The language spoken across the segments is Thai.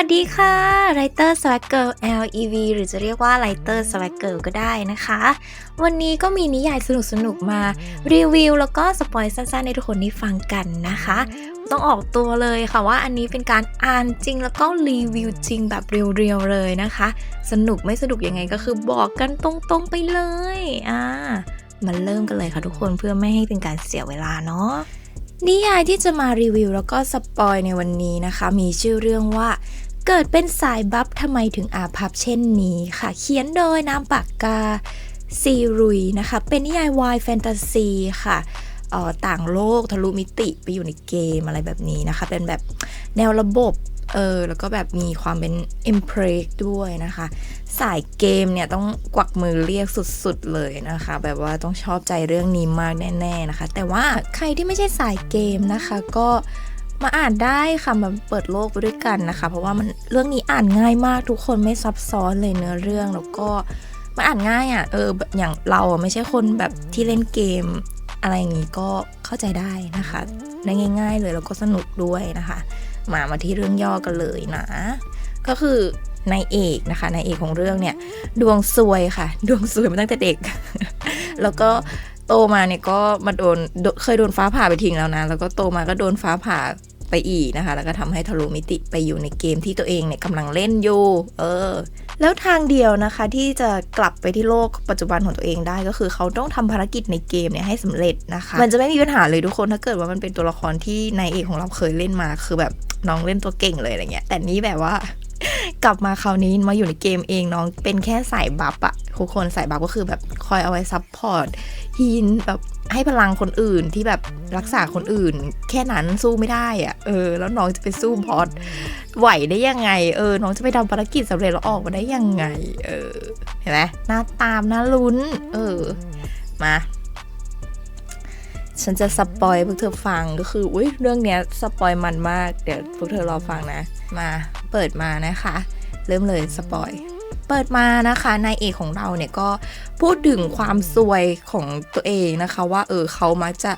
วัสดีค่ะ Writer Swag Girl LEV หรือจะเรียกว่า Writer Swag Girl ก็ได้นะคะ วันนี้ก็มีนิยายสนุกๆมารีวิวแล้วก็สปอยสั้นๆ ให้ทุกคนได้ฟังกันนะคะ ต้องออกตัวเลยค่ะว่าอันนี้เป็นการอ่านจริงแล้วก็รีวิวจริงแบบเรียวๆเลยนะคะ สนุกไม่สนุกยังไงก็คือบอกกันตรงๆไปเลยอ่ามาเริ่มกันเลยค่ะทุกคนเพื่อไม่ให้เป็นการเสียเวลาเนาะนิยายที่จะมารีวิวแล้วก็สปอยในวันนี้นะคะ มีชื่อเรื่องว่า เกิดเป็นสายบัฟทำไมถึงอาภัพเช่นนี้ค่ะ เขียนโดยน้ำปากกาซีรุยนะคะ เป็นนิยายวายแฟนตาซีค่ะออต่างโลกทะลุมิติไปอยู่ในเกมอะไรแบบนี้นะคะ เป็นแบบแนวระบบเออแล้วก็แบบมีความเป็น i m p r e s ด้วยนะคะ สายเกมเนี่ยต้องกวักมือเรียกสุดๆเลยนะคะ แบบว่าต้องชอบใจเรื่องนี้มากแน่ ๆนะคะ แต่ว่าใครที่ไม่ใช่สายเกมนะคะก็ มาอ่านได้ค่ะมาเปิดโลกไปด้วยกันนะคะ เพราะว่ามันเรื่องนี้อ่านง่ายมากทุกคนไม่ซับซ้อนเลยเนื้อเรื่องแล้วก็มันอ่านง่ายอะ่ะเออแบบอย่างเราไม่ใช่คนแบบที่เล่นเกม อะไรอย่างนี้ก็เข้าใจได้นะคะได้ง่าย ๆ เลยแล้วก็สนุกด้วยนะคะ มามาที่เรื่องย่อกันเลยนะ ก็คือนายเอกนะคะนายเอกของเรื่องเนี่ย ดวงซวยค่ะ ดวงซวยมาตั้งแต่เด็ก แล้วก็ โตมาเนี่ยก็มาโดนโเคยโดนฟ้าผ่าไปทิ้งแล้วนะ แล้วก็โตมาก็โดนฟ้าผ่าไปอีกนะคะ แล้วก็ทำให้ทะลุมิติไปอยู่ในเกมที่ตัวเองเนี่ยกำลังเล่นอยู่ เออ แล้วทางเดียวนะคะที่จะกลับไปที่โลกปัจจุบันของตัวเองได้ก็คือเขาต้องทำภารกิจในเกมเนี่ยให้สำเร็จนะคะ มันจะไม่มีปัญหาเลยทุกคนถ้าเกิดว่ามันเป็นตัวละครที่นายเอกของเราเคยเล่นมาคือแบบน้องเล่นตัวเก่งเลยอะไรเงี้ย แต่นี้แบบว่า กลับมาคราวนี้มาอยู่ในเกมเองน้องเป็นแค่สายบัฟอะทุกคนสายบัฟก็คือแบบคอยเอาไว้ซับพอร์ตฮีนแบบให้พลังคนอื่นที่แบบรักษาคนอื่น แค่นั้นสู้ไม่ได้อะเออ แล้วน้องจะไปสู้พอร์ตไหวได้ยังไง เออ น้องจะไปทำภารกิจสำเร็จแล้วออกมาได้ยังไง เออ เห็นไหมหน้าตามน่าลุ้น เออ มาฉันจะสปอยพวกเธอฟังก็คือ อุ้ยเรื่องเนี้ยสปอยมันมาก เดี๋ยวพวกเธอรอฟังนะ มาเปิดมานะคะ เริ่มเลยสปอยเปิดมานะคะนายเอกของเราเนี่ยก็พูดถึงความซวยของตัวเองนะคะ ว่าเออเขามักจะ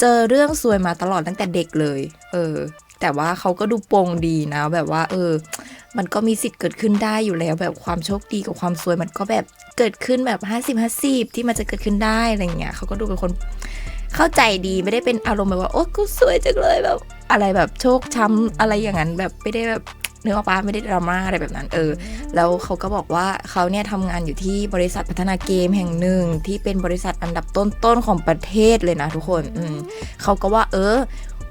เจอเรื่องซวยมาตลอดตั้งแต่เด็กเลย เออ แต่ว่าเขาก็ดูโปร่งดีนะ แบบว่า เออ มันก็มีสิทธิ์เกิดขึ้นได้อยู่แล้ว แบบความโชคดีกับความซวยมันก็แบบเกิดขึ้นแบบ 50 50 ที่มันจะเกิดขึ้นได้อะไรเงี้ยเขาก็ดูเป็นคน เข้าใจดีไม่ได้เป็นอารมณ์แบบว่าโอ้กูสวยจังเลยแบบ อะไรแบบโชคช้ำอะไรอย่างนั้นแบบไม่ได้แบบเนื้อป้าไม่ได้ดราม่าอะไรแบบนั้นเออ แล้วเขาก็บอกว่าเขาเนี่ยทำงานอยู่ที่บริษัทพัฒนาเกมแห่งหนึ่ง ที่เป็นบริษัทอันดับต้นๆของประเทศเลยนะทุกคนอืมเขาก็ว่า เออ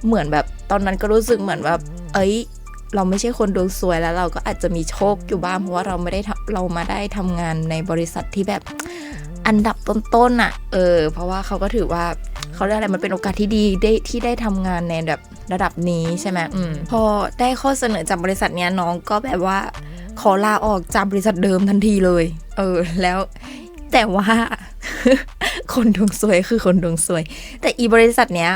เหมือนแบบตอนนั้นก็รู้สึกเหมือนแบบ เอ้ย เราไม่ใช่คนดวงสวยแล้วเราก็อาจจะมีโชคอยู่บ้างเพราะว่าเราไม่ได้เรามาได้ทำงานในบริษัทที่แบบอันดับต้นๆอะ เออ เพราะว่าเขาก็ถือว่า เขาเรียกอะไรมันเป็นโอกาสที่ดีได้ที่ได้ทำงานในแบบระดับนี้ใช่ไหมอืมพอได้ข้อเสนอจากบริษัทเนี้ยน้องก็แบบว่าขอลาออกจากบริษัทเดิมทันทีเลย เออ แล้วแต่ว่า คนดวงสวยคือคนดวงสวย แต่อีบริษัทเนี้ย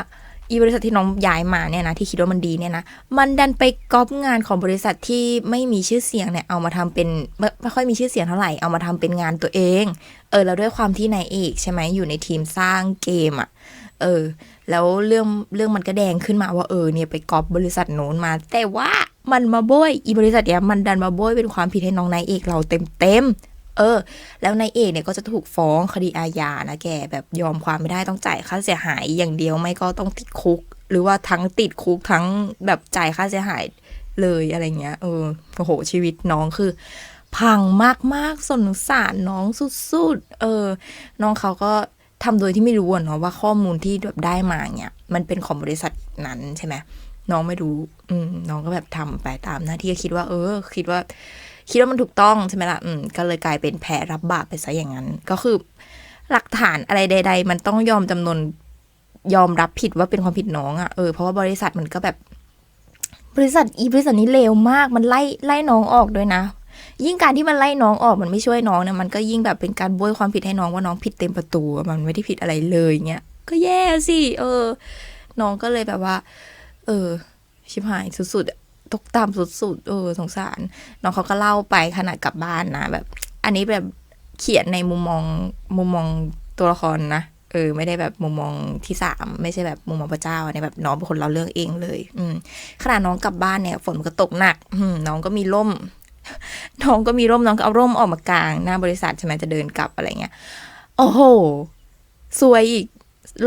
อีบริษัทที่น้องย้ายมาเนี่ยนะที่คิดว่ามันดีเนี่ยนะมันดันไปก๊อปงานของบริษัทที่ไม่มีชื่อเสียงเนี่ยเอามาทำเป็นไม่ไม่ค่อยมีชื่อเสียงเท่าไหร่เอามาทำเป็นงานตัวเอง เออแล้วด้วยความที่นายเอกใช่ไหมอยู่ในทีมสร้างเกมอะ่ะ เออ แล้วเรื่องเรื่องมันก็แดงขึ้นมาว่าเออเนี่ยไปกอปบริษัทโน้นมา แต่ว่ามันมาโบยอีบริษัทเนี้ยมันดันมาโบยเป็นความผิดให้น้องนายเอกเราเต็มเต็มเออ แล้วนายเอกเนี่ยก็จะถูกฟ้องคดีอาญานะแกแบบยอมความไม่ได้ต้องจ่ายค่าเสียหายอย่างเดียวไม่ก็ต้องติดคุก หรือว่าทั้งติดคุกทั้งแบบจ่ายค่าเสียหายเลยอะไรเงี้ยเออโอ้โหชีวิตน้องคือ พังมากๆสงสารน้องสุดๆเออ น้องเขาก็ ทำโดยที่ไม่รู้อะเนาะว่าข้อมูลที่แบบได้มาเนี่ย มันเป็นของบริษัทนั้นใช่ไหมน้องไม่รู้ อืมน้องก็แบบทำไปตามหน้าที่คิดว่า เออ คิดว่า คิดว่ามันถูกต้องใช่ไหมล่ะ อืม ก็เลยกลายเป็นแพ้รับบาปไปซะอย่างนั้น ก็คือ หลักฐานอะไรใด ๆ มันต้องยอมจำนวนยอมรับผิดว่าเป็นความผิดน้องอะ่ะเออเพราะว่าบริษัทมันก็แบบ บริษัทอีบริษัทนี้เลวมาก มันไล่ไล่น้องออกด้วยนะ ยิ่งการที่มันไล่น้องออกมันไม่ช่วยน้องเนี่ยมันก็ยิ่งแบบเป็นการโบยความผิดให้น้องว่าน้องผิดเต็มประตูมันไม่ได้ผิดอะไรเลยเงี้ยก็แย่สิเออ น้องก็เลยแบบว่า เออ ชิบหายสุดๆตกต่ำสุดๆเออสงสาร น้องเขาก็เล่าไปขนาดกลับบ้านนะแบบ อันนี้แบบเขียนในมุมมองมุมมองตัวละครนะเออไม่ได้แบบมุมมองที่สามไม่ใช่แบบมุมมองพระเจ้าเนี่ยแบบน้องเป็นคนเราเรื่องเองเลย อืมขณะน้องกลับบ้านเนี่ย ฝนก็ตกหนัก อืมน้องก็มีร่ม น้องก็มีร่มน้องก็เอาร่มออกมากลาง หน้าบริษัทใช่ไหมจะเดินกลับอะไรเงี้ย โอ้โหสวยอีก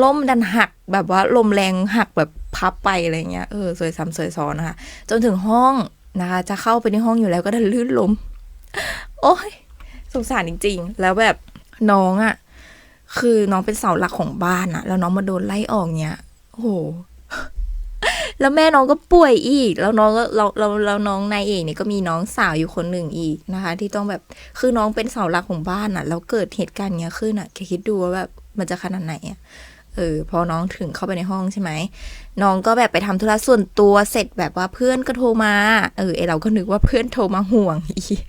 ล่มดันหักแบบว่าลมแรงหักแบบพับไปอะไรเงี้ยเออสวยซ้ำสวยซ้อนนะคะ จนถึงห้องนะคะ จะเข้าไปในห้องอยู่แล้วก็ดันลื่นล้มโอ้ยสงสารจริง ๆ แล้วแบบน้องอะ่ะ คือน้องเป็นเสาหลักของบ้านอะ่ะ แล้วน้องมาโดนไล่ออกเนี้ยโอ้โห แล้วแม่น้องก็ป่วยอีก แล้วน้องก็เราเราเราน้องนายเอกเนี่ยก็มีน้องสาวอยู่คนหนึ่งอีกนะคะ ที่ต้องแบบคือน้องเป็นเสาหลักของบ้านอะ่ะแล้วเกิดเหตุการณ์เนี้ยขึ้นอะ่ะแค่คิดดูว่าแบบมันจะขนาดไหนอะ่ะเออพอน้องถึงเข้าไปในห้องใช่ไหมน้องก็แบบไปทำธุระส่วนตัวเสร็จแบบว่าเพื่อนก็โทรมา เออไอเราก็นึกว่าเพื่อนโทรมาห่วงอีก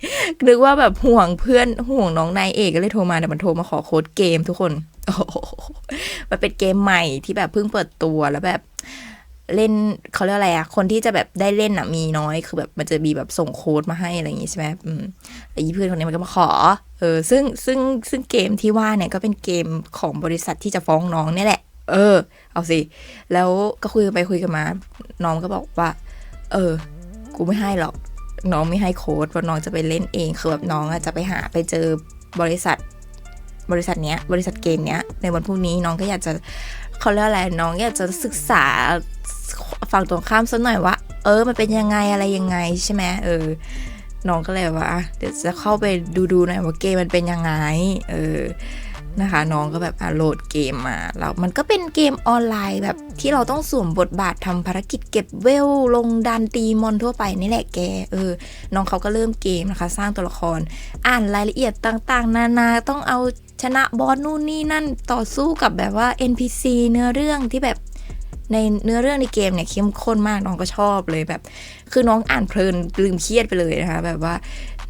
นึกว่าแบบห่วงเพื่อนห่วงน้องนายเอกก็เลยโทรมาแต่มันโทรมาขอโค้ดเกมทุกคนโอ้โหมันเป็นเกมใหม่ที่แบบเพิ่งเปิดตัวแล้วแบบ เล่นเขาเรียกอะไรอะคนที่จะแบบได้เล่นอะมีน้อยคือแบบมันจะมีแบบส่งโค้ดมาให้อะไรอย่างงี้ใช่ไหมอืมไอ้เพื่อนคนนี้มันก็มาขอ เออ ซึ่งซึ่งซึ่งเกมที่ว่าเนี่ยก็เป็นเกมของบริษัทที่จะฟ้องน้องเนี่ยแหละ เออ เอาสิ แล้วก็คุยไปคุยกันมา น้องก็บอกว่า เออ กูไม่ให้หรอก น้องไม่ให้โค้ดเพราะน้องจะไปเล่นเองคือแบบน้องอะจะไปหาไปเจอบริษัท บริษัทเนี้ย บริษัทเกมเนี้ยในวันพรุ่งนี้น้องก็อยากจะ เขาเรียกอะไรน้องอยากจะศึกษาฝั่งตรงข้ามสักหน่อยว่า เออ มันเป็นยังไงอะไรยังไงใช่ไหมเออ น้องก็เลยว่า เดี๋ยวจะเข้าไปดูดูๆหน่อยว่าเกมมันเป็นยังไง เออนะคะ น้องก็แบบอะโหลดเกมมาแล้วมันก็เป็นเกมออนไลน์แบบที่เราต้องสวมบทบาททำภารกิจเก็บเวล ลงดันตีมอนทั่วไปนี่แหละแกเออ น้องเขาก็เริ่มเกมนะคะ สร้างตัวละคร อ่านรายละเอียดต่างๆ นานาต้องเอา ชนะบอสนู่นนี่นั่นต่อสู้กับแบบว่า NPC เนื้อเรื่องที่แบบในเนื้อเรื่องในเกมเนี่ยเข้มข้นมากน้องก็ชอบเลยแบบ คือน้องอ่านเพลินลืมเครียดไปเลยนะคะแบบว่า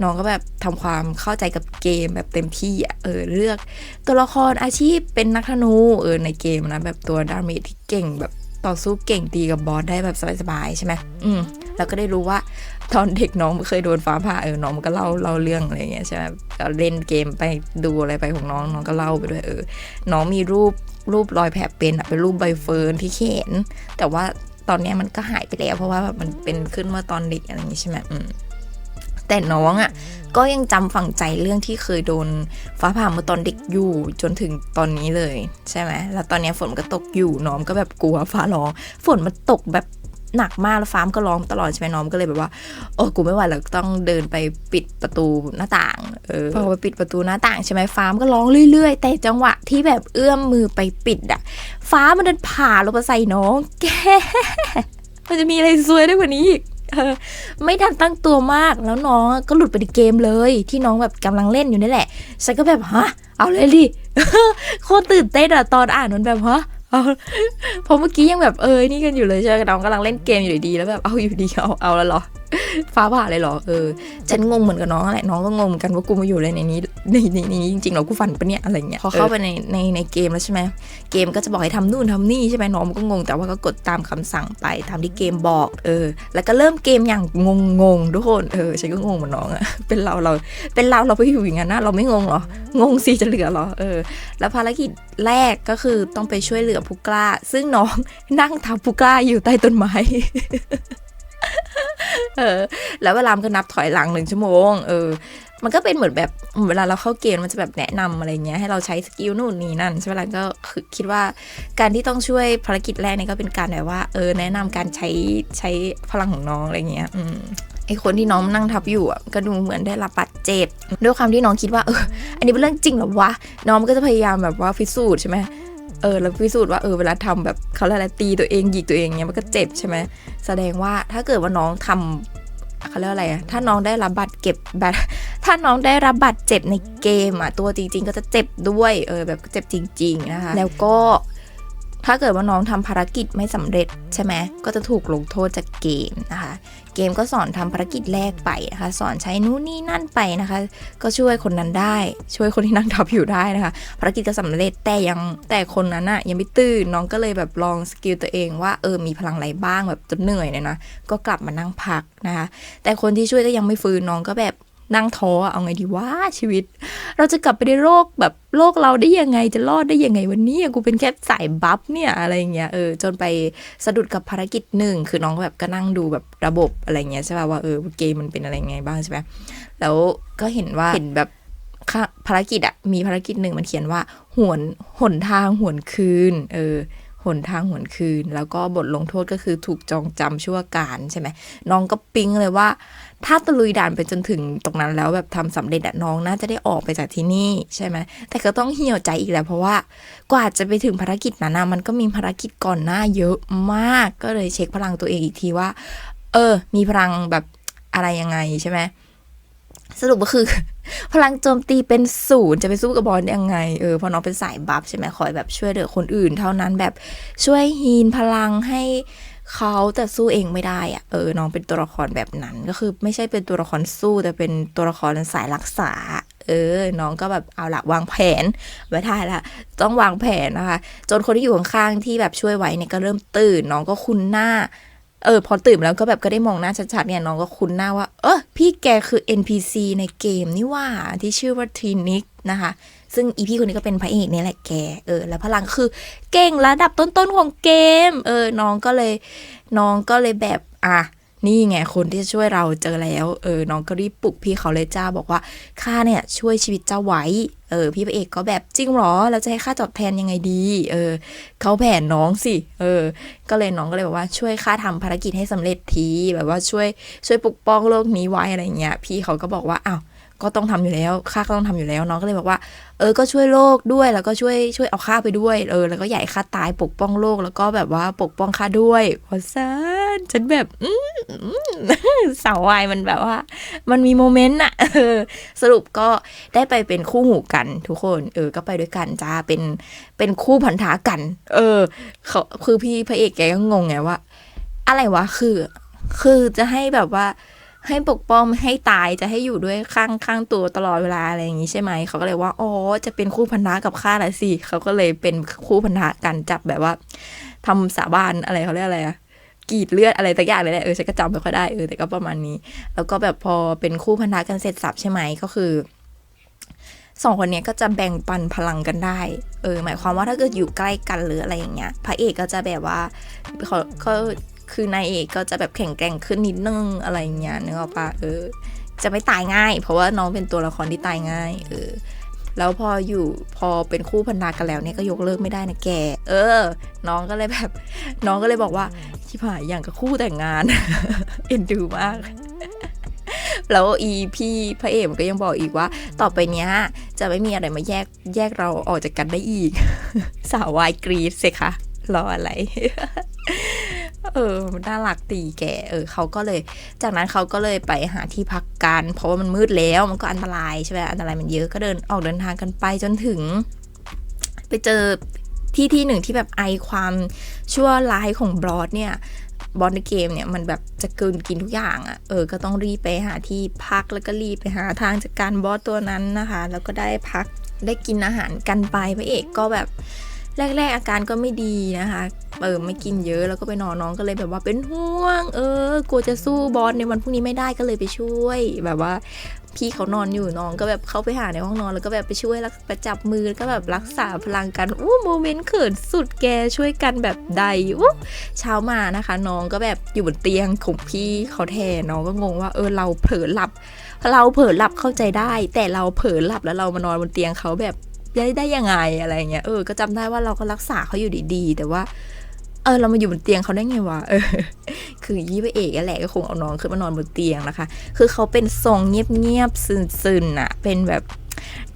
น้องก็แบบทำความเข้าใจกับเกมแบบเต็มที่เออเลือก ตัวละครอาชีพเป็นนักธนูเออในเกมนะแบบตัวดาเมจที่เก่งแบบต่อสู้เก่งตีกับบอสได้แบบสบายๆใช่ไหมอืมแล้วก็ได้รู้ว่า ตอนเด็กน้องเคยโดนฟ้าผ่าเออน้องมันก็เล่าเล่าเรื่องอะไรอย่างเงี้ยใช่ไหมก็เล่นเกมไปดูอะไรไปของน้องน้องก็เล่าไปด้วยเออ น้องมีรูปรูปรอยแผลเป็นอะเป็นรูปใบเฟิร์นที่เขนแต่ว่าตอนนี้มันก็หายไปแล้ว เพราะว่าแบบมันเป็นขึ้นเมื่อตอนเด็กอะไรอย่างงี้ใช่ไหมอืมแต่น้องอะก็ยังจำฝังใจเรื่องที่เคยโดนฟ้าผ่าเมื่อตอนเด็กอยู่จนถึงตอนนี้เลย ใช่ไหมแล้วตอนนี้ฝนก็ตกอยู่น้องก็แบบกลัวฟ้าร้อง ฝนมันตกแบบ หนักมากแล้วฟ้ามก็ร้องตลอดใช่ไหมน้องก็เลยแบบว่า โอ้กูไม่ไหวแล้วต้องเดินไปปิดประตูหน้าต่างเออพอไปปิดประตูหน้าต่างใช่ไหมฟ้ามก็ร้องเรื่อย ๆ แต่จังหวะที่แบบเอื้อมมือไปปิดอะฟ้ามันเดินผ่าลงมาใส่น้องแกมันจะมีอะไรซวยได้กว่านี้อีกไม่ทันตั้งตัวมากแล้วน้องก็หลุดไปในเกมเลย ที่น้องแบบกำลังเล่นอยู่นี่แหละฉันก็แบบฮะเอาเลยดิโคตรตื่นเต้นอะตอนอ่านมันแบบฮะ เอาพราะเมื่อกี้ยังแบบเออนี่กันอยู่เลยใช่ไหมน้องกำลังเล่นเกมอยู่ดีแล้วแบบเอาอยู่ดีเอาเอาแล้วเหรอ ฟ้าผ่าเลยเหรอเออฉันงงเหมือนกับน้องแหละน้องก็งงเหมือนกันว่ากูมาอยู่เลยในนี้ในในนี้จริงๆเหรอกูฝันปะเนี่ยอะไรเงี้ยพอเข้าไปในในในเกมแล้วใช่ไหมเกมก็จะบอกให้ทำนู่นทำนี่ใช่ไหมน้องมันก็งงแต่ว่าก็กดตามคำสั่งไปตามที่เกมบอกเออ แล้วก็เริ่มเกมอย่างงงงๆทุกคนเออฉันก็งงเหมือนน้องอะเป็นเราเราเป็นเราเราไปอยู่อย่างนั้นนะเราไม่งงเหรองงสิจะเหลือเหรอเออ แล้วภารกิจแรกก็คือต้องไปช่วยเหลือผู้กล้า ซึ่งน้องนั่งทับผู้กล้าอยู่ใต้ต้นไม้ เออ แล้วเวลามันก็นับถอยหลังหนึ่งชั่วโมง เออ มันก็เป็นเหมือนแบบเวลาเราเข้าเกมมันจะแบบแนะนำอะไรเงี้ยให้เราใช้สกิลนู่นนี่นั่นใช่ไหมล่ะก็คือคิดว่าการที่ต้องช่วยภารกิจแรกนี่ก็เป็นการแบบว่า เออ แนะนำการใช้ใช้พลังของน้องอะไรเงี้ย อืมไอคนที่น้องนั่งทับอยู่อะก็ดูเหมือนได้รับบาดเจ็บด้วยความที่น้องคิดว่าเออ อันนี้เป็นเรื่องจริงหรอวะน้องก็จะพยายามแบบว่าพิสูจน์ใช่ไหม เออแล้วพิสูจน์ว่าเออเวลาทำแบบเขาเรียกอะไรตีตัวเองหยิกตัวเองเนี้ยมันก็เจ็บใช่ไหมแสดงว่าถ้าเกิดว่าน้องทำเขาเรียกอะไรอะถ้าน้องได้รับบาดเจ็บแบบถ้าน้องได้รับบาดเจ็บในเกมอะตัวจริง ๆ ก็จะเจ็บด้วย เออแบบเจ็บจริง ๆ นะคะ แล้วก็ ถ้าเกิดว่าน้องทำภารกิจไม่สำเร็จใช่ไหมก็จะถูกลงโทษจากเกมนะคะ เกมก็สอนทำภารกิจแรกไปนะคะ สอนใช้นู่นนี่นั่นไปนะคะ ก็ช่วยคนนั้นได้ ช่วยคนที่นั่งทับอยู่ได้นะคะ ภารกิจก็สำเร็จแต่ยังแต่คนนั้นอะยังไม่ตื่นน้องก็เลยแบบลองสกิลตัวเองว่าเออมีพลังอะไรบ้างแบบจนเหนื่อยเนี่ยนะก็กลับมานั่งพักนะคะ แต่คนที่ช่วยก็ยังไม่ฟื้นน้องก็แบบ นั่งท้ออะเอาไงดีว่าชีวิต เราจะกลับไปในโลกแบบโลกเราได้ยังไงจะรอดได้ยังไงวันนี้กูเป็นแค่สายบัฟเนี่ยอะไรเงี้ยเออจนไปสะดุดกับภารกิจหนึ่งคือน้องก็แบบก็นั่งดูแบบระบบอะไรเงี้ยใช่ป่ะว่าเออเกมมันเป็นอะไรไงบ้างใช่ไหมแล้วก็เห็นว่าเห็นแบบค่ะภารกิจอะมีภารกิจหนึ่งมันเขียนว่าหวนหนทางหวนคืน เออ หนทางหวนคืน แล้วก็บทลงโทษก็คือถูกจองจำชั่วการใช่ไหมน้องก็ปิ๊งเลยว่า ถ้าตะลุยด่านไปจนถึงตรงนั้นแล้วแบบทำสำเร็จน้องน่าจะได้ออกไปจากที่นี่ใช่ไหมแต่ก็ต้องเหี่ยวใจอีกแหละเพราะว่ากว่าจะไปถึงภารกิจนั้นนะมันก็มีภารกิจก่อนหน้าเยอะมากก็เลยเช็คพลังตัวเองอีกทีว่า เออ มีพลังแบบอะไรยังไงใช่ไหม สรุปก็คือ พลังโจมตีเป็นศูนย์จะไปสู้กับบอลยังไงเออพราะน้องเป็นสายบัฟใช่ไหมคอยแบบช่วยเหลือคนอื่น เท่านั้นแบบช่วยฮีนพลังให้เขาแต่สู้เองไม่ได้อะเออน้องเป็นตัวละครแบบนั้นก็คือ ไม่ใช่เป็นตัวละครสู้แต่เป็นตัวละครสายรักษา เออ น้องก็แบบเอาละวางแผนไว้ท้ายละต้องวางแผนนะคะ จนคนที่อยู่ข้างๆที่แบบช่วยไว้เนี่ยก็เริ่มตื่น น้องก็คุ้นหน้า เออพอตื่นแล้วก็แบบก็ได้มองหน้าชัดๆเนี่ยน้องก็คุ้นหน้าว่า เออพี่แกคือ NPC ในเกมนี่ว่าที่ชื่อว่าทรีนิกนะคะ ซึ่งอีพี่คนนี้ก็เป็นพระเอกเนี่ยแหละแกเออ แล้วพลังคือเก่งระดับต้นๆของเกม เออน้องก็เลย น้องก็เลยแบบอะ นี่ไงคนที่ช่วยเราเจอแล้ว เออ น้องก็รีบปลุกพี่เขาเลยจ้าบอกว่าข้าเนี่ยช่วยชีวิตเจ้าไว้ เออ พี่พระเอกก็แบบจริงเหรอ เราจะให้ค่าตอบแทนยังไงดี เออ เขาแผนน้องสิ เออ ก็เลยน้องก็เลยบอกว่าช่วยข้าทำภารกิจให้สำเร็จที แบบว่าช่วยช่วยปกป้องโลกนี้ไว้อะไรเงี้ย พี่เขาก็บอกว่าอ้าว ก็ต้องทำอยู่แล้วข้าก็ต้องทำอยู่แล้วน้องก็เลยบอกว่า เออก็ช่วยโลกด้วยแล้วก็ช่วยช่วยเอาข้าไปด้วยเออแล้วก็ใหญ่ข้าตายปกป้องโลกแล้วก็แบบว่าปกป้องข้าด้วยพอซานฉันแบบอืสาววายมันแบบว่า มันมีโมเมนต์อะสรุปก็ได้ไปเป็นคู่หูกันทุกคน เออ ก็ไปด้วยกันจ้าเป็นเป็นคู่พันธะกัน เออเขาคือพี่พระเอกแกก็งงไงว่า อะไรวะคือ คือจะให้แบบว่า ให้ปกป้องไม่ให้ตายจะให้อยู่ด้วยข้างข้างตัวตลอดเวลาอะไรอย่างนี้ใช่ไหมเขาก็เลยว่าอ๋อจะเป็นคู่พันธะกับข้าละสิเขาก็เลยเป็นคู่พันธะกันจับแบบว่าทำสาบานอะไรเขาเรียกอะไรอะกรีดเลือดอะไรต่างอย่างเลยแหละเออฉันก็จำไม่ค่อยได้เออแต่ก็ประมาณนี้ แล้วก็แบบพอเป็นคู่พันธะกันเสร็จสับใช่ไหมก็คือสองคนเนี้ยก็จะแบ่งปันพลังกันได้ เออ หมายความว่าถ้าเกิดอยู่ใกล้กันหรืออะไรอย่างเงี้ย พระเอกก็จะแบบว่าเขาก็ คือนายเอกก็จะแบบแข็งแกร่งขึ้นนิดนึงอะไรเงี้ยนึกออกปะเออ จะไม่ตายง่าย เพราะว่าน้องเป็นตัวละครที่ตายง่าย เออ แล้วพออยู่พอเป็นคู่พันธะกันแล้วเนี่ยก็ยกเลิกไม่ได้นะแก เออ น้องก็เลยแบบ น้องก็เลยบอกว่าชิบหายอย่างกับคู่แต่งงาน เอ็นดูมากแล้วอีพี่พระเอกมันก็ยังบอกอีกว่า ต่อไปเนี้ยจะไม่มีอะไรมาแยกแยกเราออกจากกันได้อีก สาววายกรีดสิคะรออะไร เออมันน่ารักตีแก เออเขาก็เลย จากนั้นเขาก็เลยไปหาที่พักกัน เพราะว่ามันมืดแล้ว มันก็อันตรายใช่ไหมอันตรายมันเยอะ ก็เดินออกเดินทางกันไปจนถึง ไปเจอที่ที่หนึ่งที่แบบไอความชั่วร้ายของบลอสเนี่ยบอสในเกมเนี่ยมันแบบจะเกินกินทุกอย่างอะ่ะ เออ ก็ต้องรีบไปหาที่พักแล้วก็รีบไปหาทางจัดการบอสตัวนั้นนะคะ แล้วก็ได้พักได้กินอาหารกันไปพระเอกก็แบบ แรก ๆ อาการก็ไม่ดีนะคะเออไม่กินเยอะแล้วก็ไปนอนน้องก็เลยแบบว่าเป็นห่วง เออกลัวจะสู้บอสในวันพรุ่งนี้ไม่ได้ก็เลยไปช่วย แบบว่าพี่เขานอนอยู่น้องก็แบบเข้าไปหาในห้องนอนแล้วก็แบบไปช่วยแล้วไปจับมือแล้วก็แบบรักษาพลังกันอู้โมเมนต์เขินสุดแกช่วยกันแบบใดอู้เช้ามานะคะ น้องก็แบบอยู่บนเตียงของพี่เขาแทนน้องก็งงว่าเออเราเผลอหลับ เราเผลอหลับเข้าใจได้ แต่เราเผลอหลับแล้วเรามานอนบนเตียงเขาแบบ ได้ได้ยังไงอะไรเงี้ยเออก็จำได้ว่าเราก็รักษาเขาอยู่ดีๆ แต่ว่า เออเรามาอยู่บนเตียงเขาได้ไงวะเออ คือยี่พระเอกนั่นแหละก็คงเอาน้องขึ้นมานอนบนเตียงนะคะ คือเขาเป็นทรงเงียบๆซึนๆอะเป็นแบบ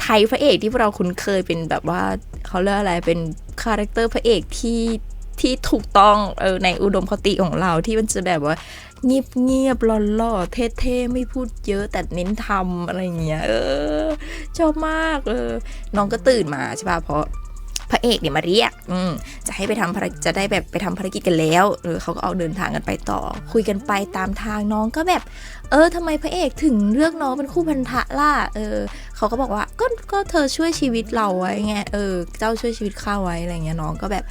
ไทยพระเอกที่พวกเราคุ้นเคยเป็นแบบว่าเขาเรียกอะไรเป็นคาแรคเตอร์พระเอกที่ที่ถูกต้องเออในอุดมคติของเราที่มันจะแบบว่า เงียบเงียบหล่อๆเท่ๆไม่พูดเยอะแต่เน้นทำอะไรเงี้ยเออ ชอบมากเออน้องก็ตื่นมาใช่ป่ะเพราะพระเอกเนี่ยมาเรียก อืมจะให้ไปทำภารจะได้แบบไปทำภารกิจกันแล้วเออเขาก็เอาเดินทางกันไปต่อ คุยกันไปตามทางน้องก็แบบ เออทำไมพระเอกถึงเลือกน้องเป็นคู่พันธะล่ะ เออ เขาก็บอกว่า ก็ ก็เธอช่วยชีวิตเราไว้ไง เออ เจ้าช่วยชีวิตข้าไว้อะไรเงี้ยน้องก็แบบ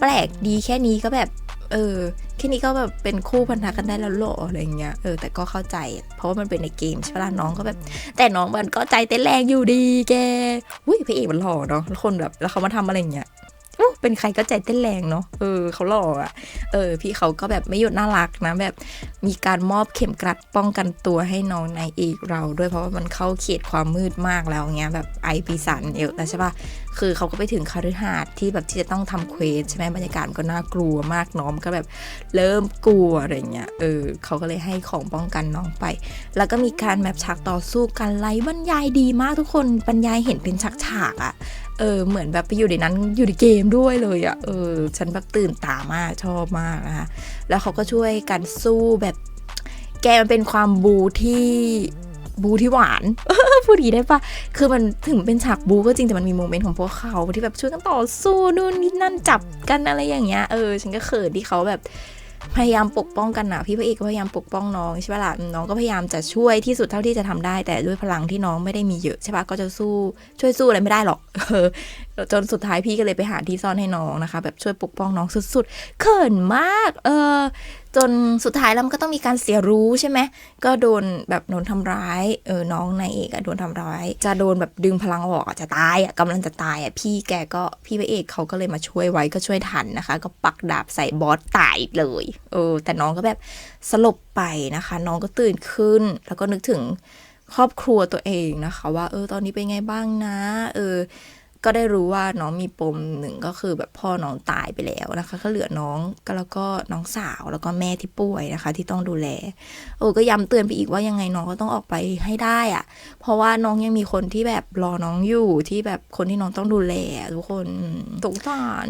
แปลกดีแค่นี้ก็แบบ เออแค่นี้ก็แบบเป็นคู่พันธะกันได้แล้วหรออะไรเงี้ยเออแต่ก็เข้าใจ เพราะว่ามันเป็นในเกมใช่ไหมล่ะน้องก็แบบ แต่น้องมันก็ใจเต้นแรงอยู่ดีแกอุ้ยพระเอกมันหล่อเนาะแล้วคนแบบแล้วเขามาทำอะไรเงี้ยเป็นใครก็ใจเต้นแรงเนาะ เออเขาหล่ออะเออ พี่เขาก็แบบไม่หยุดน่ารักนะ แบบมีการมอบเข็มกลัดป้องกันตัวให้น้องนายเอกเราด้วยเพราะว่ามันเข้าเขตความมืดมากแล้วเงี้ยแบบไอปีศาจเยอะแล้วใช่ปะคือเขาก็ไปถึงคฤหาสน์ที่แบบที่จะต้องทำเควสใช่ไหมบรรยากาศก็น่ากลัวมากน้องก็แบบเริ่มกลัวอะไรเงี้ยเออเขาก็เลยให้ของป้องกันน้องไป แล้วก็มีการแบบฉากต่อสู้กันไล่บรรยายดีมากทุกคนบรรยายเห็นเป็นฉากๆอะ่ะเออเหมือนแบบไปอยู่ในนั้นอยู่ในเกมด้วยเลยอะ่ะเออฉันแบบตื่นตามากชอบมากนะคะแล้วเขาก็ช่วยกันสู้แบบแกมันเป็นความบูที่บูที่หวาน พูดดีได้ปะคือมันถึงเป็นฉากบูก็จริงแต่มันมีโมเมนต์ของพวกเขาที่แบบช่วยกันต่อสู้นู่นนี่นั่นจับกันอะไรอย่างเงี้ยเออฉันก็เขินที่เขาแบบพยายามปกป้องกันนะพี่พระเอกก็พยายามปกป้องน้องใช่ปะล่ะน้องก็พยายามจะช่วยที่สุดเท่าที่จะทำได้ แต่ด้วยพลังที่น้องไม่ได้มีเยอะใช่ปะก็จะสู้ช่วยสู้อะไรไม่ได้หรอกเออจนสุดท้ายพี่ก็เลยไปหาที่ซ่อนให้น้องนะคะ แบบช่วยปกป้องน้องสุดๆเขินมาก เออ จนสุดท้ายแล้วมันก็ต้องมีการเสียรู้ใช่ไหมก็โดนแบบโดนทำร้ายเออน้องนายเอกอะโดนทำร้าย จะโดนแบบดึงพลังออกจะตายอะกำลังจะตายอะพี่แกก็พี่พระเอกเขาก็เลยมาช่วยไว้ก็ช่วยทันนะคะ ก็ปักดาบใส่บอสตายเลยเออแต่น้องก็แบบสลบไปนะคะ น้องก็ตื่นขึ้น แล้วก็นึกถึงครอบครัวตัวเองนะคะ ว่า เออตอนนี้เป็นไงบ้างนะ เออ ก็ได้รู้ว่าน้องมีปมหนึ่งก็คือแบบพ่อน้องตายไปแล้วนะคะ ก็เหลือน้องก็แล้วก็น้องสาวแล้วก็แม่ที่ป่วยนะคะ ที่ต้องดูแล โอ้ก็ย้ำเตือนไปอีกว่ายังไงน้องก็ต้องออกไปให้ได้อะเพราะว่าน้องยังมีคนที่แบบรอน้องอยู่ที่แบบคนที่น้องต้องดูแลทุกคนสงสาร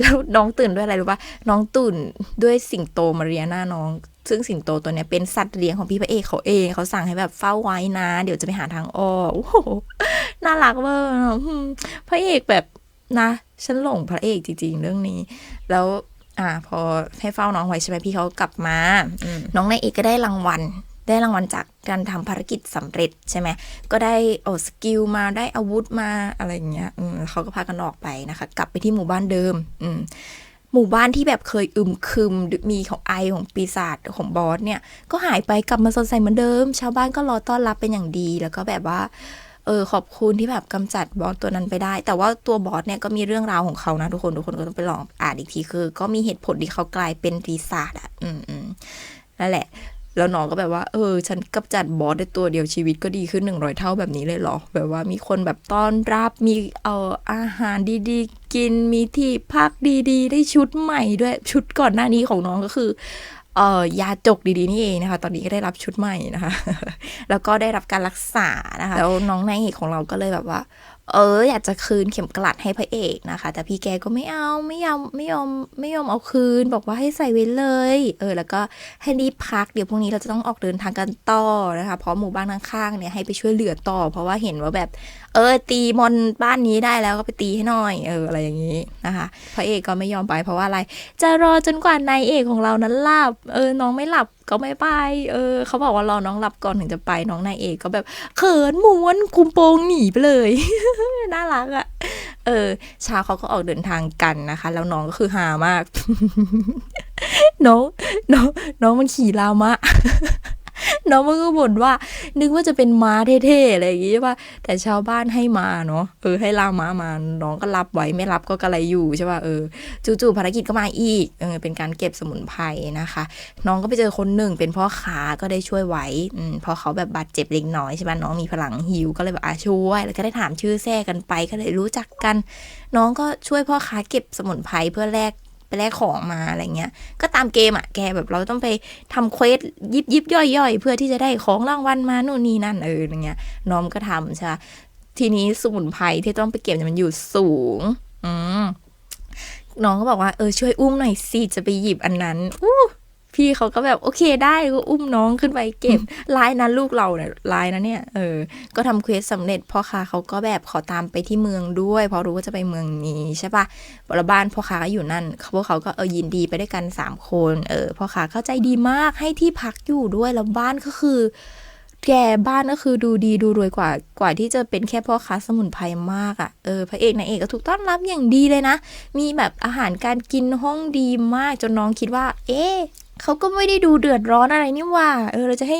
แล้วน้องตื่นด้วยอะไรรู้ปะน้องตื่นด้วยสิงโตมาเรียหน้าน้อง ซึ่งสิงโตตัวเนี้ยเป็นสัตว์เลี้ยงของพี่พระเอกเขาเองเขาสั่งให้แบบเฝ้าไว้นะ เดี๋ยวจะไปหาทางออกโอ้โหน่ารักเวอร์พระเอกแบบนะฉันหลงพระเอกจริง ๆ เรื่องนี้ แล้วอ่า พอให้เฝ้าน้องไว้ใช่ไหมพี่เขากลับมาน้องนายเอกก็ได้รางวัล ได้รางวัลจากการทำภารกิจสำเร็จใช่ไหมก็ได้โอ้สกิลมาได้อาวุธมาอะไรเงี้ย อืมเขาก็พากันออกไปนะคะ กลับไปที่หมู่บ้านเดิม อืม หมู่บ้านที่แบบเคยอึมครึมมีของไอของปีศาจของบอสเนี่ย ก็หายไปกลับมาสดใสเหมือนเดิม ชาวบ้านก็รอต้อนรับเป็นอย่างดี แล้วก็แบบว่า เออขอบคุณที่แบบกำจัดบอสตัวนั้นไปได้ แต่ว่าตัวบอสเนี่ยก็มีเรื่องราวของเขานะทุกคนทุกคนก็ต้องไปลองอ่านอีกทีคือ ก็มีเหตุผลที่เขากลายเป็นปีศาจอะ อืมอืมนั่นแหละ แล้วน้องก็แบบว่า เออ ฉันกำจัดบอสได้ตัวเดียวชีวิตก็ดีขึ้นหนึ่งร้อยเท่าแบบนี้เลยเหรอ แบบว่ามีคนแบบต้อนรับ มีเอ่ออาหารดีๆ กิน มีที่พักดีๆ ได้ชุดใหม่ด้วย ชุดก่อนหน้านี้ของน้องก็คือเอ่อยาจกดีๆนี่เองนะคะ ตอนนี้ก็ได้รับชุดใหม่นะคะ แล้วก็ได้รับการรักษานะคะ แล้วน้องนายเอกของเราก็เลยแบบว่า เอออยากจะคืนเข็มกลัดให้พระเอกนะคะ แต่พี่แกก็ไม่เอาไม่ยอมไม่ยอมไม่ยอมเอาคืน บอกว่าให้ใส่ไว้เลย เออ แล้วก็ให้รีบพักเดี๋ยวพรุ่งนี้เราจะต้องออกเดินทางกันต่อนะคะเพราะหมู่บ้านข้างๆเนี่ยให้ไปช่วยเหลือต่อ เพราะว่าเห็นว่าแบบ เออ ตีมอนบ้านนี้ได้แล้วก็ไปตีให้หน่อยเอออะไรอย่างนี้นะคะพระเอกก็ไม่ยอมไปเพราะว่าอะไร จะรอจนกว่านายเอกของเรานั้นหลับเออน้องไม่หลับก็ไม่ไป เออ เขาบอกว่ารอน้องหลับก่อนถึงจะไปน้องนายเอกก็แบบเขินม้วนคุมโปงหนีไปเลย น่ารักอะ่ะเออเช้าเขาก็ออกเดินทางกันนะคะ แล้วน้องก็คือหามาก น้องน้องน้องมันขี่ลามะ น้องมันก็บ่นว่า นึกว่าจะเป็นม้าเท่ๆอะไรอย่างงี้ใช่ปะแต่ชาวบ้านให้มาเนาะเออให้ล่าม้ามาน้องก็รับไว้ไม่รับก็กระไรอยู่ใช่ปะเออจู่ๆภารกิจก็มาอีกเออเป็นการเก็บสมุนไพรนะคะ น้องก็ไปเจอคนหนึ่งเป็นพ่อค้าก็ได้ช่วยไว้อืมพอเขาแบบบาดเจ็บเล็กน้อยใช่ปะน้องมีพลังหิวก็เลยแบบอาช่วย แล้วก็ได้ถามชื่อแท้กันไปก็เลยรู้จักกัน น้องก็ช่วยพ่อค้าเก็บสมุนไพรเพื่อแลก ไปแลกของมาอะไรเงี้ย ก็ตามเกมอะแกแบบเราต้องไปทำเควสยิบยิบย่อยย่อยเพื่อที่จะได้ของรางวัลมาโน่นนี่นั่นเอออย่างเงี้ยน้องก็ทำใช่ไหมทีนี้สมุนไพรที่ต้องไปเก็บเนี่ยมันอยู่สูง อืมน้องก็บอกว่าเออช่วยอุ้มหน่อยสิจะไปหยิบอันนั้นอู้ พี่เขาก็แบบโอเคได้ก็อุ้มน้องขึ้นไปเก็บลายนั้นลูกเราเนี่ยลายนะเนี่ยเออ ก็ทำเควสสำเร็จพ่อค้าเขาก็แบบขอตามไปที่เมืองด้วย เพราะรู้ว่าจะไปเมืองนี้ใช่ปะแล้วบ้านพ่อค้าก็อยู่นั่นเขาพวกเขาก็เออยินดีไปด้วยกันสามคนเออพ่อค้าเข้าใจดีมากให้ที่พักอยู่ด้วยแล้วบ้านก็คือแกบ้านก็คือดูดีดูรวยกว่ากว่าที่จะเป็นแค่พ่อค้าสมุนไพรมากอะ่ะเออพระเอกนางเอกก็ถูกต้อนรับอย่างดีเลยนะ มีแบบอาหารการกินห้องดีมากจนน้องคิดว่า เอ๊ะ เขาก็ไม่ได้ดูเดือดร้อนอะไรนี่ว่า เออเราจะให้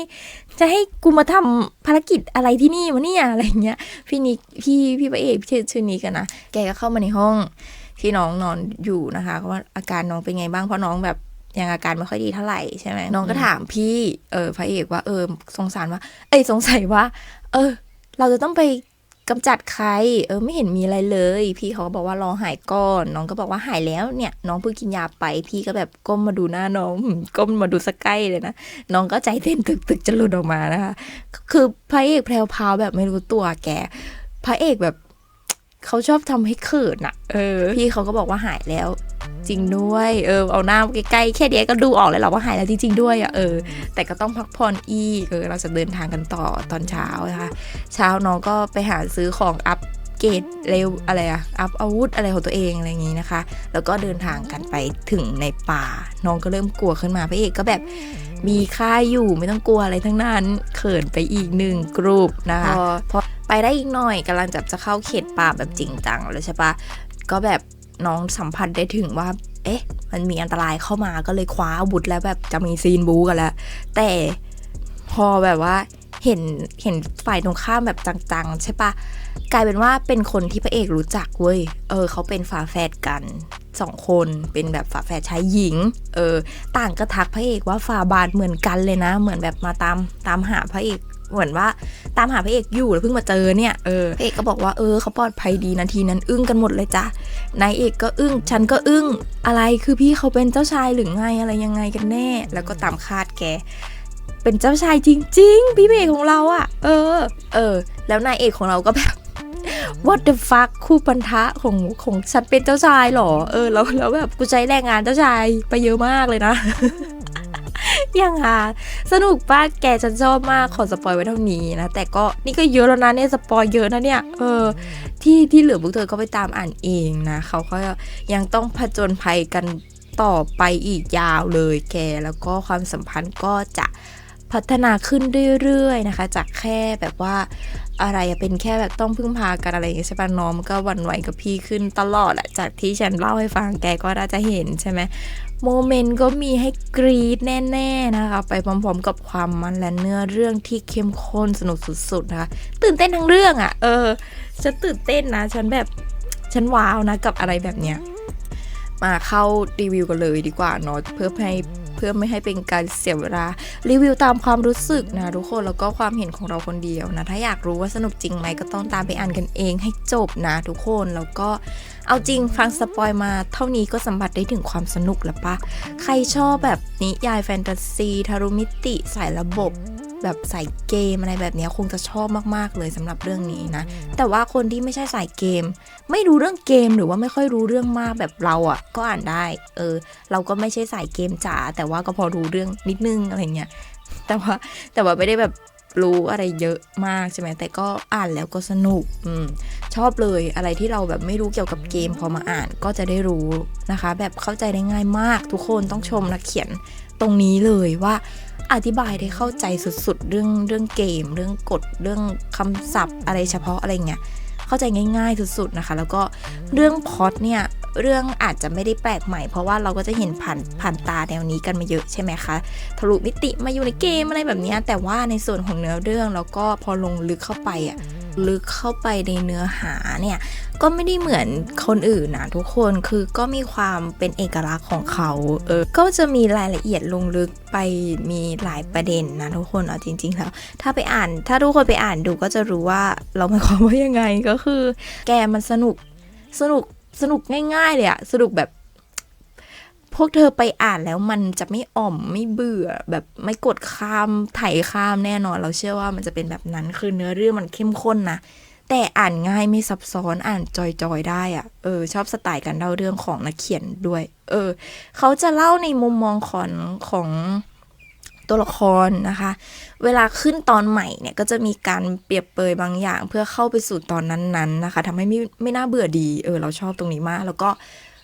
จะให้กูมาทำภารกิจอะไรที่นี่วะเนี่ยอะไรเงี้ย พี่นิกพี่พี่พระเอกชื่อชื่อนิกกันนะแกก็เข้ามาในห้องที่น้องนอนอยู่นะคะว่าอาการน้องเป็นไงบ้างเพราะน้องแบบยังอาการไม่ค่อยดีเท่าไหร่ใช่ไหมน้องก็ถามพี่ เออพระเอกว่าเออสงสารว่า เอ้ยสงสัยว่า เออ เราจะต้องไป กำจัดใคร เออไม่เห็นมีอะไรเลย พี่เขาก็บอกว่ารอหายก่อน น้องก็บอกว่าหายแล้วเนี่ย น้องเพิ่งกินยาไป พี่ก็แบบก้มมาดูหน้าน้อง ก้มมาดูสกใกล้เลยนะ น้องก็ใจเต้นตึกตึกๆจะหลุดออกมานะคะ คือพระเอกแพรวพราวแบบไม่รู้ตัวแก พระเอกแบบ เขาชอบทำให้เขินอะเออ พี่เขาก็บอกว่าหายแล้ว จริงด้วย เออ เอาหน้าใกล้ๆแค่เดียวก็ดูออกเลยเหรอว่าหายแล้วจริง ๆ ด้วยอะเออ แต่ก็ต้องพักผ่อนอีก เออ เราจะเดินทางกันต่อตอนเช้านะคะ เช้าน้องก็ไปหาซื้อของอัพ กรดเร็วอะไรอะอัพอาวุธอะไรของตัวเองอะไรอย่างนี้นะคะ แล้วก็เดินทางกันไปถึงในป่า น้องก็เริ่มกลัวขึ้นมาพระเอกก็แบบมีค่ายอยู่ไม่ต้องกลัวอะไรทั้งนั้นเขินไปอีกหนึ่งกรุ๊ปนะคะพอพอไปได้อีกหน่อยกำลังจะจะเข้าเขตป่าแบบจริงจังแล้วใช่ปะก็แบบน้องสัมผัสได้ถึงว่า เอ๊ะ มันมีอันตรายเข้ามาก็เลยคว้าอาวุธแล้วแบบจะมีซีนบู๊กันแล้วแต่พอแบบว่า เห็นเห็นฝ่ายตรงข้ามแบบจังๆ ใช่ปะกลายเป็นว่าเป็นคนที่พระเอกรู้จักเว้ย เออ เขาเป็นฝาแฝดกันสองคนเป็นแบบฝาแฝดชายหญิง เออ ต่างก็ทักพระเอกว่าฝาบาทเหมือนกันเลยนะ เหมือนแบบมาตามตามหาพระเอกเหมือนว่าตามหาพระเอกอยู่แล้วเพิ่งมาเจอเนี่ยเออพระเอกก็บอกว่าเออเขาปลอดภัยดีนาทีนั้นอึ้งกันหมดเลยจ้ะนายเอกก็อึ้งฉันก็อึ้งอะไรคือพี่เขาเป็นเจ้าชายหรือไงอะไรยังไงกันแน่ แล้วก็ตามคาดแก เป็นเจ้าชายจริง ๆ พี่เอกของเราอะ่ะเออ เออ แล้วนายเอกของเราก็แบบ what the fuck คู่ปันทะของของฉันเป็นเจ้าชายเหรอ เออ แล้วแล้วแบบกูใช้แรงงานเจ้าชายไปเยอะมากเลยนะยังหาสนุกป้าแกฉันชอบมากขอสปอยไว้เท่านี้นะ แต่ก็นี่ก็เยอะแล้วนะเนี่ยสปอยเยอะนะเนี่ย เออ ที่ที่เหลือพวกเธอก็ไปตามอ่านเองนะ เขาก็ยังต้องผจญภัยกันต่อไปอีกยาวเลยแก แล้วก็ความสัมพันธ์ก็จะ พัฒนาขึ้นเรื่อยๆนะคะ จากแค่แบบว่าอะไรเป็นแค่แบบต้องพึ่งพากันอะไรอย่างเงี้ยใช่ปะน้องก็วันไหวกับพี่ขึ้นตลอดอะจากที่ฉันเล่าให้ฟังแกก็น่าจะเห็นใช่ไหมโมเมนต์ก็มีให้กรี๊ดแน่ๆนะคะ ไปพร้อมๆกับความมันและเนื้อเรื่องที่เข้มข้นสนุกสุดๆนะคะตื่นเต้นทั้งเรื่องอะ่ะ เออฉันตื่นเต้นนะ ฉันแบบฉันว้าวนะกับอะไรแบบเนี้ยมาเข้ารีวิวกันเลยดีกว่าเนาะเพื่อให้ เพื่อไม่ให้เป็นการเสียเวลารีวิวตามความรู้สึกนะทุกคนแล้วก็ความเห็นของเราคนเดียวนะ ถ้าอยากรู้ว่าสนุกจริงไหมก็ต้องตามไปอ่านกันเองให้จบนะทุกคนแล้วก็เอาจริงฟังสปอยมาเท่านี้ก็สัมผัสได้ถึงความสนุกแล้วปะใครชอบแบบนิยายแฟนตาซีทารุมิติสายระบบ แบบสายเกมอะไรแบบนี้คงจะชอบมากๆเลยสำหรับเรื่องนี้นะ แต่ว่าคนที่ไม่ใช่สายเกม ไม่รู้เรื่องเกมหรือว่าไม่ค่อยรู้เรื่องมากแบบเราอะ่ะ ก็อ่านได้ เออ เราก็ไม่ใช่สายเกมจ๋าแต่ว่าก็พอรู้เรื่องนิดนึงอะไรเงี้ยแต่ว่าแต่ว่าไม่ได้แบบรู้อะไรเยอะมากใช่ไหมแต่ก็อ่านแล้วก็สนุกอืมชอบเลยอะไรที่เราแบบไม่รู้เกี่ยวกับเกมพอมาอ่านก็จะได้รู้นะคะ แบบเข้าใจได้ง่ายมากทุกคนต้องชมนักเขียนตรงนี้เลยว่า อธิบายได้เข้าใจสุดๆ เรื่องเรื่องเกม เรื่องกฎเรื่องคำศัพท์ อะไรเฉพาะอะไรเงี้ยเข้าใจง่ายๆสุดๆนะคะ แล้วก็เรื่องพอตเนี่ยเรื่องอาจจะไม่ได้แปลกใหม่ เพราะว่าเราก็จะเห็นผ่านผ่านตาแนวนี้กันมาเยอะใช่ไหมคะทะลุมิติมาอยู่ในเกมอะไรแบบนี้แต่ว่าในส่วนของเนื้อเรื่องแล้วก็พอลงลึกเข้าไปอะลึกเข้าไปในเนื้อหาเนี่ย ก็ไม่ได้เหมือนคนอื่นนะทุกคนคือก็มีความเป็นเอกลักษณ์ของเขาเออก็จะมีรายละเอียดลงลึกไปมีหลายประเด็นนะทุกคนเอาจริงๆแล้วถ้าไปอ่าน ถ้าทุกคนไปอ่านดูก็จะรู้ว่าเราหมายความว่ายังไงก็คือ แกมันสนุกสนุกสนุกง่ายๆเลยอะสนุกแบบพวกเธอไปอ่านแล้วมันจะไม่อ่อมไม่เบื่อ แบบไม่กดข้ามไถ่ข้ามแน่นอน เราเชื่อว่ามันจะเป็นแบบนั้นคือเนื้อเรื่องมันเข้มข้นนะ แต่อ่านง่ายไม่ซับซ้อนอ่านจอยๆได้อะเออ ชอบสไตล์การเล่าเรื่องของนักเขียนด้วย เออ เขาจะเล่าในมุมมองของของตัวละครนะคะ เวลาขึ้นตอนใหม่เนี่ยก็จะมีการเปรียบเปยบางอย่าง เพื่อเข้าไปสู่ตอนนั้นๆนะคะทำให้ไม่ไม่น่าเบื่อดี เออ เราชอบตรงนี้มาก แล้วก็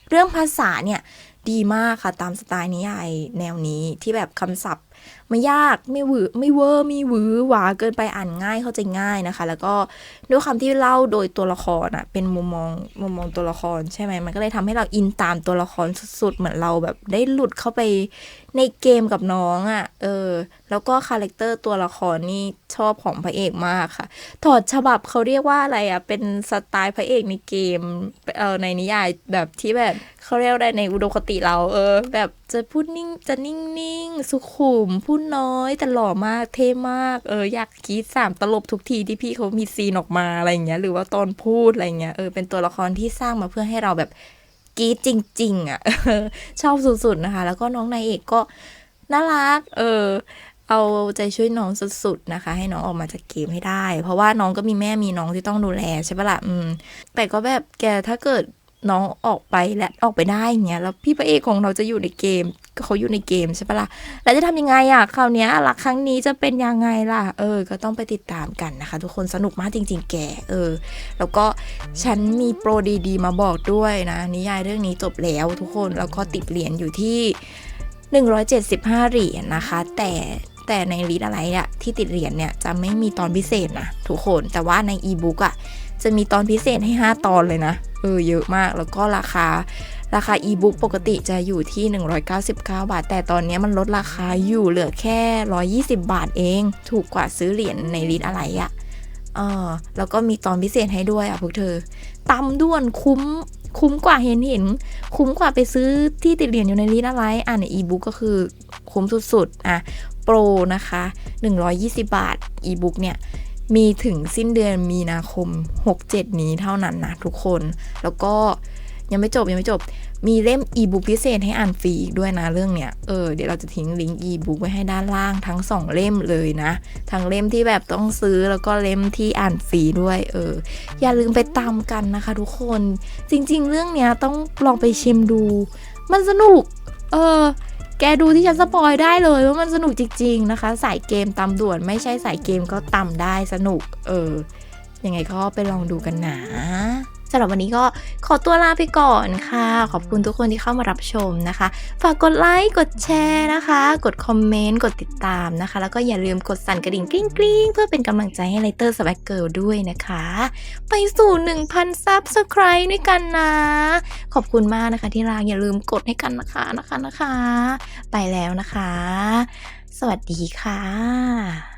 เรื่องภาษาเนี่ยดีมากค่ะ ตามสไตล์นิยายแนวนี้ที่แบบคำศัพท์ ไม่ยากไม่หวือไม่เวอร์ไม่หวือหวาเกินไปอ่านง่ายเข้าใจง่ายนะคะ แล้วก็ด้วยความที่เล่าโดยตัวละครอะเป็นมุมมองมุมมองตัวละครใช่ไหมมันก็เลยทำให้เราอินตามตัวละครสุดๆ เหมือนเราแบบได้หลุดเข้าไป ในเกมกับน้องอะ เออ แล้วก็คาแรคเตอร์ตัวละครนี่ชอบของพระเอกมากค่ะ ถอดฉบับเขาเรียกว่าอะไรอะ เป็นสไตล์พระเอกในเกม เออในนิยายแบบที่แบบเขาเรียกได้ในอุดมคติเรา เออ แบบจะพูดนิ่งจะนิ่งๆสุขุมพูดน้อยแต่หล่อมากเท่มาก เออ อยากกีดสามตลบทุกทีที่พี่เขามีซีนออกมาอะไรอย่างเงี้ย หรือว่าตอนพูดอะไรเงี้ย เออ เป็นตัวละครที่สร้างมาเพื่อให้เราแบบ กีดจริง ๆอะชอบสุดๆนะคะ แล้วก็น้องนายเอกก็น่ารัก เออ เอาใจช่วยน้องสุดๆนะคะ ให้น้องออกมาจากเกมให้ได้ เพราะว่าน้องก็มีแม่มีน้องที่ต้องดูแลใช่ปะละ่ะอืม แต่ก็แบบแกถ้าเกิด น้องออกไปและออกไปได้อย่างเงี้ยแล้วพี่พระเอกของเราจะอยู่ในเกมเขาอยู่ในเกมใช่ปะละ่ะแล้วจะทำยังไงอะ่ะคราวเนี้ยหลักครั้งนี้จะเป็นยังไงล่ะ เออ ก็ต้องไปติดตามกันนะคะ ทุกคนสนุกมากจริง ๆ แกเออ แล้วก็ฉันมีโปรดีๆ มาบอกด้วยนะ นิยายเรื่องนี้จบแล้วทุกคนแล้วก็ติดเหรียญอยู่ที่ 175 เหรียญนะคะ แต่แต่ในรีดอะไรอะที่ติดเหรียญเนี่ยจะไม่มีตอนพิเศษนะทุกคนแต่ว่าในอีบุ๊กอะ จะมีตอนพิเศษให้ 5 ตอนเลยนะ เออเยอะมากแล้วก็ราคาราคาอีบุ๊กปกติจะอยู่ที่ 199 บาท แต่ตอนนี้มันลดราคาอยู่เหลือแค่ 120 บาทเอง ถูกกว่าซื้อเหรียญในรีดอะไรอะเออแล้วก็มีตอนพิเศษให้ด้วยอะพวกเธอตำด้วนคุ้มคุ้มกว่าเห็นเห็น คุ้มกว่าไปซื้อที่ติดเหรียญอยู่ในรีดอะไร อ่านในอีบุ๊กก็คือคุ้มสุดๆ อะ โปรนะคะ 120 บาทอีบุ๊กเนี่ย มีถึงสิ้นเดือนมีนาคม 67 นี้เท่านั้นนะทุกคน แล้วก็ยังไม่จบยังไม่จบ มีเล่มอีบุ๊กพิเศษให้อ่านฟรีอีกด้วยนะเรื่องเนี้ย เออเดี๋ยวเราจะทิ้งลิงก์อีบุ๊กไว้ให้ด้านล่างทั้ง 2 เล่มเลยนะ ทั้งเล่มที่แบบต้องซื้อแล้วก็เล่มที่อ่านฟรีด้วย เออ อย่าลืมไปตามกันนะคะทุกคน จริง ๆ เรื่องเนี้ยต้องลองไปชิมดู มันสนุก เออ แกดูที่ฉันสปอยได้เลยว่ามันสนุกจริง ๆนะคะ สายเกมตำด่วนไม่ใช่สายเกมก็ตำได้สนุก เออยังไงก็ไปลองดูกันนะ สำหรับวันนี้ก็ขอตัวลาไปก่อนค่ะ ขอบคุณทุกคนที่เข้ามารับชมนะคะ ฝากกดไลค์กดแชร์นะคะ กดคอมเมนต์กดติดตามนะคะ แล้วก็อย่าลืมกดสั่นกระดิ่งกริ๊งกริ๊งเพื่อเป็นกำลังใจให้ไลเตอร์สวักเกิลด้วยนะคะ ไปสู่ 1,000ซับสไครต์ด้วยกันนะ ขอบคุณมากนะคะที่รักอย่าลืมกดให้กันนะคะนะคะนะคะ ไปแล้วนะคะ สวัสดีค่ะ